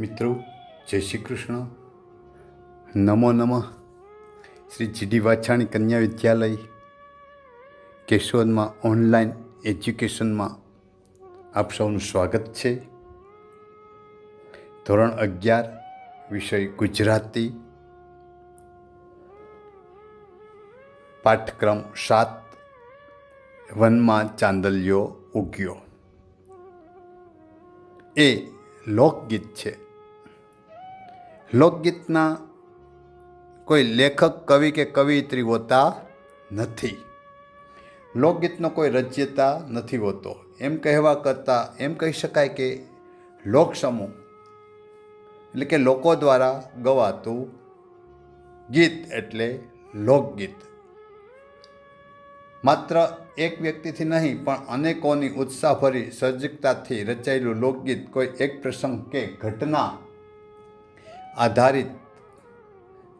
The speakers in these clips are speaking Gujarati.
મિત્રો, જય શ્રી કૃષ્ણ. નમો નમઃ. શ્રી જીડી વાછાણી કન્યા વિદ્યાલય, કેશોદમાં ઓનલાઈન એજ્યુકેશનમાં આપ સૌનું સ્વાગત છે. ધોરણ અગિયાર, વિષય ગુજરાતી. પાઠક્રમ સાત, વનમાં ચાંદલિયો ઉગ્યો. એ લોકગીત છે. લોકગીતના કોઈ લેખક, કવિ કે કવિયત્રી હોતા નથી. લોકગીતનો કોઈ રચ્યતા નથી હોતો. એમ કહેવા કરતાં, એમ કહી શકાય કે લોકસમૂહ, એટલે કે લોકો દ્વારા ગવાતું ગીત એટલે લોકગીત. માત્ર એક વ્યક્તિથી નહીં, પણ અનેકોની ઉત્સાહભરી સર્જકતાથી રચાયેલું લોકગીત કોઈ એક પ્રસંગ કે ઘટના આધારિત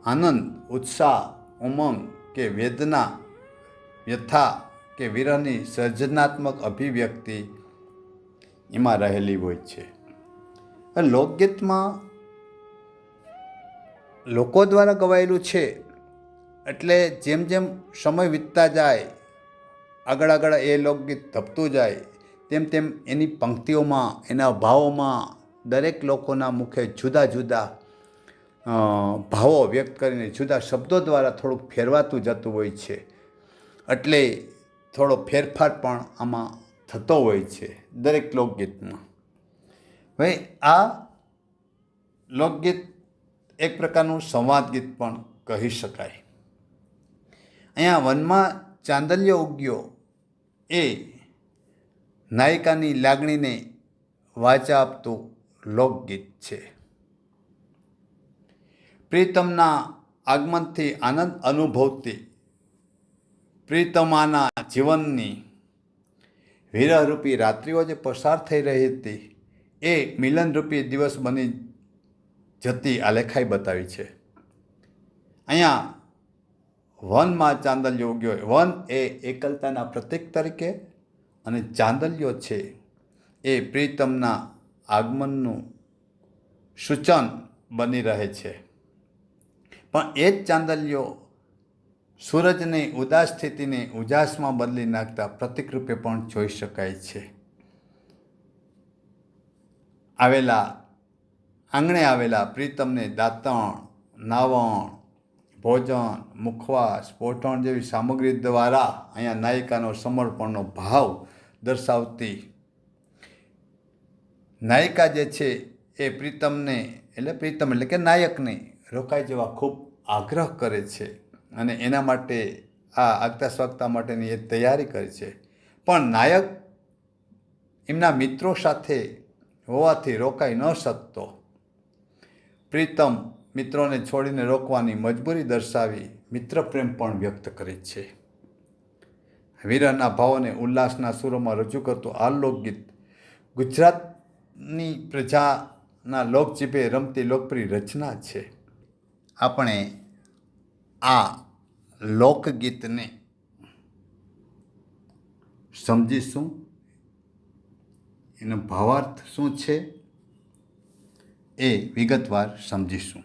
આનંદ, ઉત્સાહ, ઉમંગ કે વેદના, વ્યથા કે વિરહની સર્જનાત્મક અભિવ્યક્તિ એમાં રહેલી હોય છે. લોકગીતમાં લોકો દ્વારા ગવાયેલું છે, એટલે જેમ જેમ સમય વીતતા જાય, આગળ આગળ એ લોકગીત ધપતું જાય, તેમ તેમ એની પંક્તિઓમાં, એના ભાવોમાં દરેક લોકોના મુખે જુદા જુદા ભાવો વ્યક્ત કરીને જુદા શબ્દો દ્વારા થોડુંક ફેરવાતું જતું હોય છે. એટલે થોડો ફેરફાર પણ આમાં થતો હોય છે દરેક લોકગીતમાં. હવે આ લોકગીત એક પ્રકારનું સંવાદ ગીત પણ કહી શકાય. અહીંયા વનમાં ચાંદલિયો ઉગ્યો એ નાયિકાની લાગણીને વાચા આપતું લોકગીત છે. પ્રીતમના આગમનથી આનંદ અનુભવતી પ્રીતમાના જીવનની વિરહરૂપી રાત્રિઓ જે પસાર થઈ રહી હતી, એ મિલનરૂપી દિવસ બની જતી આલેખાઈ બતાવી છે. અહીંયા વનમાં ચાંદલિયો ઉગ્યો વન એ એકલતાના પ્રતીક તરીકે અને ચાંદલિયો છે એ પ્રીતમના આગમનનું સૂચન બની રહે છે. પણ એ જ ચાંદલિયો સૂરજની ઉદાસ સ્થિતિને ઉજાસમાં બદલી નાખતા પ્રતિકરૂપે પણ જોઈ શકાય છે. આવેલા, આંગણે આવેલા પ્રીતમને દાંતણ, નાવણ, ભોજન, મુખવાસ પોઠણ જેવી સામગ્રી દ્વારા અહીંયા નાયિકાનો સમર્પણનો ભાવ દર્શાવતી. નાયિકા જે છે એ પ્રીતમને, એટલે પ્રીતમ એટલે કે નાયકને રોકાઈ જવા ખૂબ આગ્રહ કરે છે અને એના માટે આ આગતા સ્વાગતા માટેની એ તૈયારી કરે છે. પણ નાયક એમના મિત્રો સાથે હોવાથી રોકાઈ ન શકતો. પ્રીતમ મિત્રોને છોડીને રોકવાની મજબૂરી દર્શાવી મિત્ર પ્રેમ પણ વ્યક્ત કરે છે. વીરના ભાવોને ઉલ્લાસના સુરોમાં રજૂ કરતું આ લોકગીત ગુજરાતની પ્રજાના લોકજીભે રમતી લોકપ્રિય રચના છે. આપણે આ લોકગીતને સમજીશું. એનો ભાવાર્થ શું છે એ વિગતવાર સમજીશું.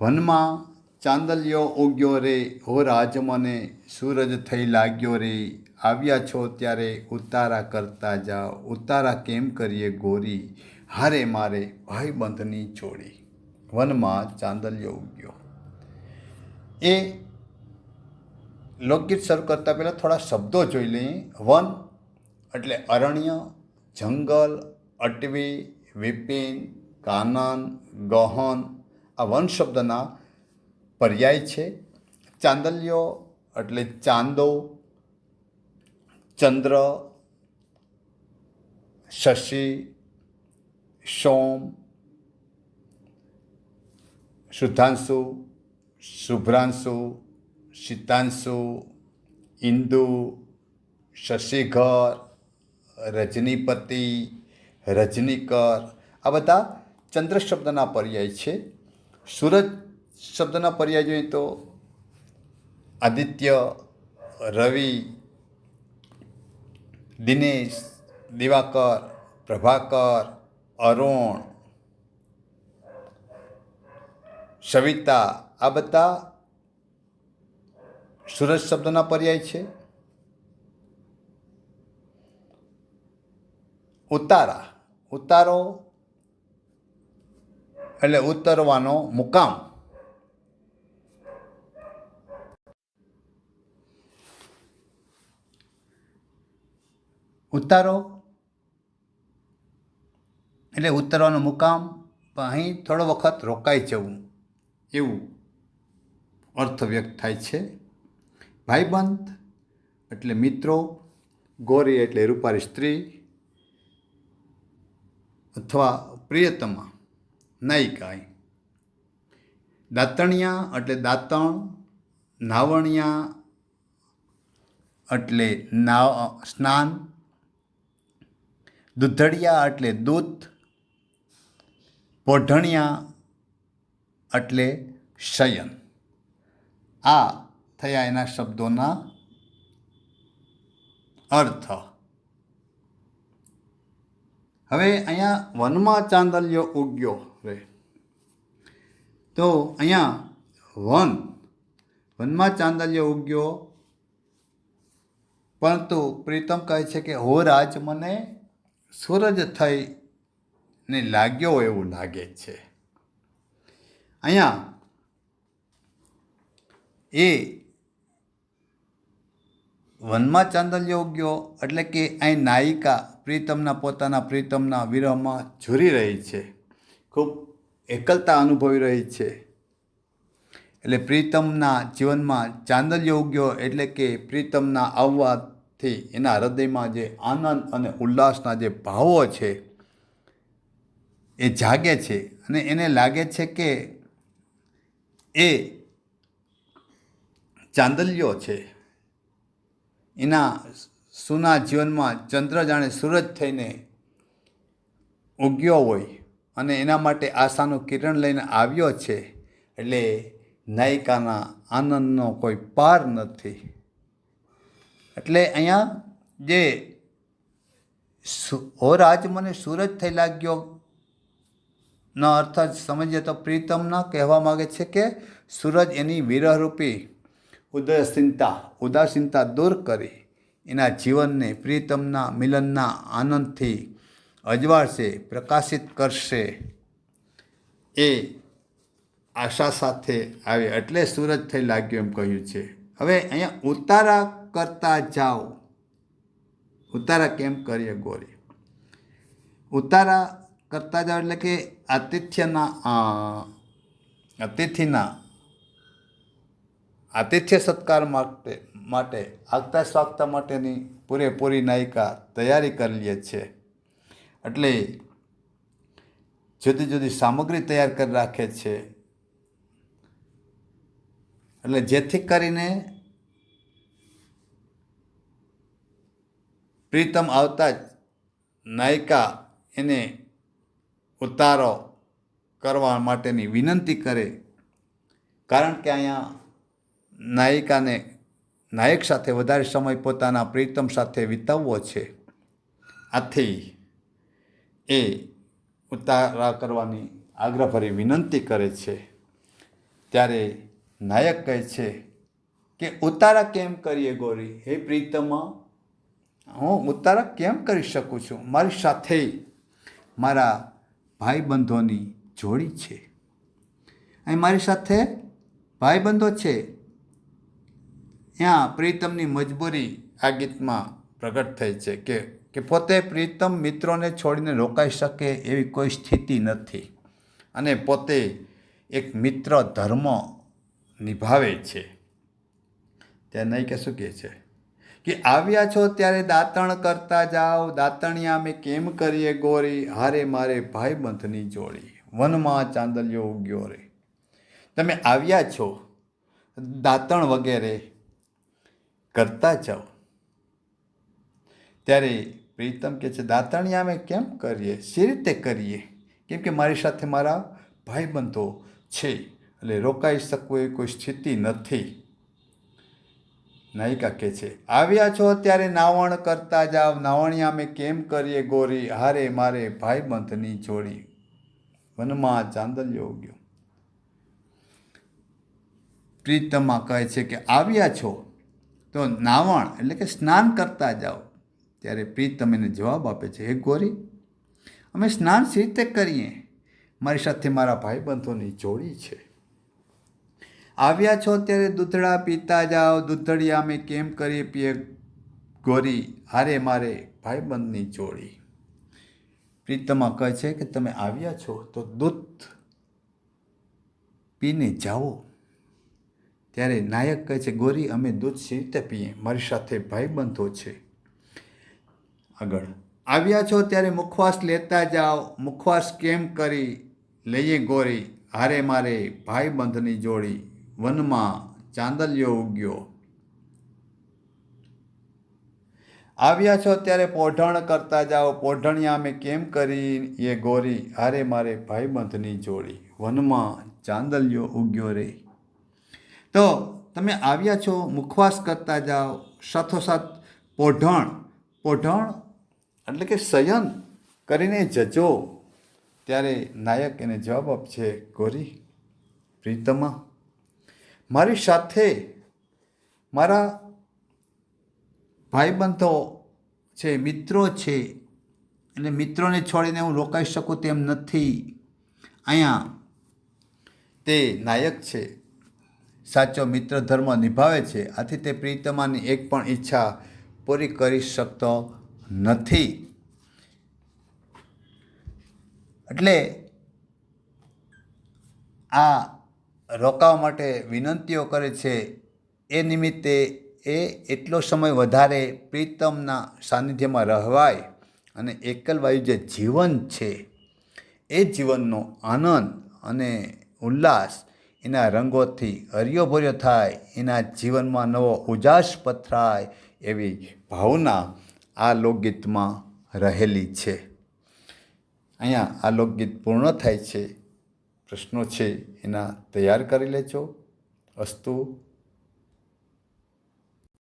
વનમાં ચાંદલિયો ઉગ્યો રે, હો રાજ મને સૂરજ થઈ લાગ્યો રે, આવ્યા છો ત્યારે ઉતારા કરતા જાઓ, ઉતારા કેમ કરીએ ગોરી? હારે મારે ભાઈબંધની જોડી. વનમાં ચાંદલિયો ઉગ્યો. એ લોકગીત શરૂ કરતાં પહેલાં થોડા શબ્દો જોઈ લઈએ. વન એટલે અરણ્ય, જંગલ, અટવી, વિપિન, કાનન, ગહન. આ વન શબ્દના પર્યાય છે. ચાંદલિયો એટલે ચાંદો, ચંદ્ર, શશી, સોમ શુદ્ધાંશુ શુભ્રાંશુ શીતાંશુ ઇન્દુ શશિઘર રજનીપતિ રજનીકર આ બધા ચંદ્ર શબ્દના પર્યાય છે સૂરજ શબ્દના પર્યાય જોઈએ તો આદિત્ય રવિ દિનેશ દિવાકર પ્રભાકર અરુણ સવિતા, આ બધા સુરજ શબ્દના પર્યાય છે. ઉતારા. ઉતારો એટલે ઉતરવાનો મુકામ. ઉતારો એટલે ઉતરવાનો મુકામ અહીં થોડો વખત રોકાઈ જવું. એવું અર્થ વ્યક્ત થાય છે ભાઈબંધ એટલે મિત્રો, ગોરી એટલે રૂપારી સ્ત્રી અથવા પ્રિયતમા, નાયિકાએ. દાંતણિયા એટલે દાંતણ, નાવણિયા એટલે ના સ્નાન, દૂધડિયા એટલે દૂધ, પોઢણિયા એટલે શયન. આ થયા એના શબ્દોના અર્થ. હવે અહીંયા વનમાં ચાંદલ્યો ઉગ્યો રે. તો અહીંયા વન. વનમાં ચાંદલ્ય ઉગ્યો. પરંતુ પ્રીતમ કહે છે કે, હો રાજ, મને સૂરજ થઈ ને લાગ્યો એવું લાગે છે. અહીંયા એ વનમાં ચાંદલ્ય ઉગ્યો એટલે કે અહીં નાયિકા પ્રીતમના પોતાના પ્રીતમના વિરહમાં ઝૂરી રહી છે. ખૂબ એકલતા અનુભવી રહી છે. એટલે પ્રીતમના જીવનમાં ચાંદલ્ય ઉગ્યો એટલે કે પ્રીતમના આવવાથી એના હૃદયમાં જે આનંદ અને ઉલ્લાસના જે ભાવો છે, એ જાગે છે. અને એને લાગે છે કે એ ચાંદલ્યો છે. એના સુના જીવનમાં ચંદ્ર જાણે સૂરજ થઈને ઉગ્યો હોય અને એના માટે આશાનું કિરણ લઈને આવ્યો છે એટલે નાયિકાના આનંદનો કોઈ પાર નથી. એટલે અહીંયા જે હોરાજ મને સૂરજ થઈ લાગ્યો નો અર્થ જ સમજીએ તો પ્રીતમના કહેવા માગે છે કે સૂરજ એની વિરહરૂપી ઉદાસીનતા ઉદાસીનતા દૂર કરી એના જીવનને પ્રીતમના મિલનના આનંદથી અજવાળશે, પ્રકાશિત કરશે. એ આશા સાથે આવે એટલે સૂરજ થઈ લાગ્યું એમ કહ્યું છે. હવે અહીંયા ઉતારા કરતા જાઓ. ઉતારા કેમ કરીએ ગોરી? ઉતારા કરતા જાઓ એટલે કે આતિથ્યના અતિથિના, આતિથ્ય સત્કાર માટે માટે આગતા સ્વાગતા માટેની પૂરેપૂરી નાયિકા તૈયારી કરી લે છે. એટલે જુદી જુદી સામગ્રી તૈયાર કરી રાખે છે. એટલે જેથી કરીને પ્રીતમ આવતા જ નાયિકા એને ઉતારો કરવા માટેની વિનંતી કરે. કારણ કે અહીંયા નાયિકાને નાયક સાથે વધારે સમય પોતાના પ્રીતમ સાથે વિતાવવો છે. આથી એ ઉતારા કરવાની આગ્રહભરી વિનંતી કરે છે. ત્યારે નાયક કહે છે કે, ઉતારા કેમ કરીએ ગોરી? હે પ્રીતમા, હું ઉતારા કેમ કરી શકું છું? મારી સાથે મારા ભાઈબંધોની જોડી છે. અહીં મારી સાથે ભાઈબંધો છે. ત્યાં પ્રીતમની મજબૂરી આ ગીતમાં પ્રગટ થઈ છે કે કે પોતે પ્રીતમ મિત્રોને છોડીને રોકાઈ શકે એવી કોઈ સ્થિતિ નથી. અને પોતે એક મિત્ર ધર્મ નિભાવે છે. ત્યાં નહીં કે શું કહે છે. કે આવ્યા છો ત્યારે દાંતણ કરતા જાઓ, દાંતણિયા અમે કેમ કરીએ ગોરી? હારે મારે ભાઈબંધની જોડી, વનમાં ચાંદલિયો ઉગ્યો રે. તમે આવ્યા છો, દાંતણ વગેરે કરતા જાઓ. ત્યારે પ્રીતમ કે છે, દાંતણિયા અમે કેમ કરીએ? સી રીતે કરીએ? કેમ કે મારી સાથે મારા ભાઈબંધો છે, એટલે રોકાઈ શકવું એ કોઈ સ્થિતિ નથી. નાયિકા કહે છે, આવ્યા છો ત્યારે નાવણ કરતા જાવ. નાવણિયા અમે કેમ કરીએ ગોરી? હારે મારે ભાઈબંધની જોડી. વનમાં ચાંદલ્યો ઉગ્યો. પ્રીતમા કહે છે કે, આવ્યા છો તો નાવણ, એટલે કે સ્નાન કરતા જાઓ ત્યારે પ્રીતમ એને જવાબ આપે છે, હે ગોરી, અમે સ્નાન સી રીતે કરીએ? મારી સાથે મારા ભાઈબંધોની જોડી છે. આવ્યા છો ત્યારે દૂધડા પીતા જાઓ દૂધડિયા અમે કેમ કરીએ પીએ ગોરી? હારે મારે ભાઈબંધની જોડી. પ્રીતમા કહે છે કે તમે આવ્યા છો તો દૂધ પીને જાઓ. ત્યારે નાયક કહે છે, ગોરી, અમે દૂધ સી રીતે પીએ? મારી સાથે ભાઈબંધો છે. આગળ, આવ્યા છો ત્યારે મુખવાસ લેતા જાઓ. મુખવાસ કેમ કરી લઈએ ગોરી? હારે મારે ભાઈબંધની જોડી. વનમાં ચાંદલિયો ઉગ્યો. આવ્યા છો ત્યારે પોઢણ કરતા જાઓ. પોઢણિયા અમે કેમ કરી એ ગોરી? હારે મારે ભાઈબંધની જોડી. વનમાં ચાંદલિયો ઉગ્યો રે. તો તમે આવ્યા છો મુખવાસ કરતા જાઓ. સાથોસાથ પોઢણ પોઢણ એટલે કે શયન કરીને જજો. ત્યારે નાયક એને જવાબ આપશે, ગોરી, પ્રીતમા મારી સાથે મારા ભાઈબંધો છે, મિત્રો છે, અને મિત્રોને છોડીને હું રોકાઈ શકું તેમ નથી. અહીંયા તે નાયક છે, સાચો મિત્ર ધર્મ નિભાવે છે. આથી તે પ્રીતમાની એક પણ ઈચ્છા પૂરી કરી શકતો નથી. એટલે આ રોકાવા માટે વિનંતીઓ કરે છે, એ નિમિત્તે એ એટલો સમય વધારે પ્રીતમના સાનિધ્યમાં રહેવાય અને એકલવાયુ જે જીવન છે, એ જીવનનો આનંદ અને ઉલ્લાસ એના રંગોથી હર્યોભર્યો થાય, એના જીવનમાં નવો ઉજાસ પથરાય એવી ભાવના આ લોકગીતમાં રહેલી છે. અહીંયા આ લોકગીત પૂર્ણ થાય છે. પ્રશ્નો છે એના તૈયાર કરી લેજો. અસ્તુ